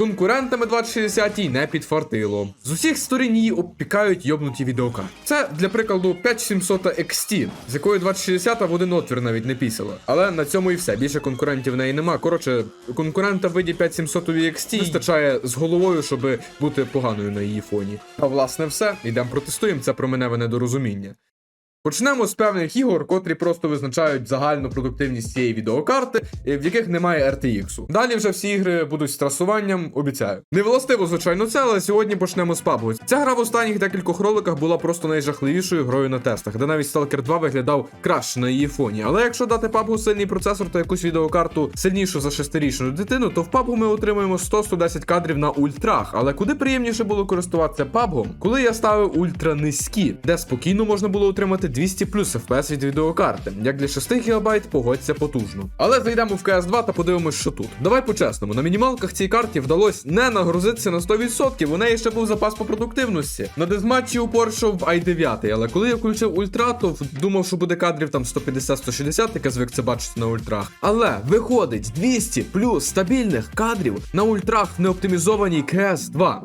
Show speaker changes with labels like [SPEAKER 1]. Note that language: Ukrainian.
[SPEAKER 1] Конкурентами 2060 не підфартило. З усіх сторін її обпікають йобнуті відеокарти. Це для прикладу 5700 XT, з якої 2060 в один отвір навіть не пісила. Але на цьому і все. Більше конкурентів в неї нема. Коротше, конкурента в виді 5700 XT вистачає з головою, щоб бути поганою на її фоні. А власне все. Ідемо протестуємо це променеве недорозуміння. Почнемо з певних ігор, котрі просто визначають загальну продуктивність цієї відеокарти, е, в яких немає RTX. Далі вже всі ігри будуть з трасуванням, обіцяю. Не властиво, звичайно, це, але сьогодні почнемо з PUBG. Ця гра в останніх декількох роликах була просто найжахливішою грою на тестах, де навіть Stalker 2 виглядав краще на її фоні. Але якщо дати PUBG сильний процесор та якусь відеокарту сильнішу за шестирічну дитину, то в PUBG ми отримаємо 100-110 кадрів на ультрах. Але куди приємніше було користуватися PUBG, коли я ставив ультра низькі, де спокійно можна було отримати 200 плюс FPS від відеокарти. Як для 6 ГБ, погодься потужно. Але зайдемо в CS 2 та подивимось, що тут. Давай по-чесному, на мінімалках цій карті вдалося не нагрузитися на 100%. У неї ще був запас по продуктивності. На дезматчі упор йшов в i9, але коли я включив ультра, то думав, що буде кадрів там 150-160, яке звик це бачити на ультрах. Але виходить 200 плюс стабільних кадрів на ультрах в неоптимізованій CS 2.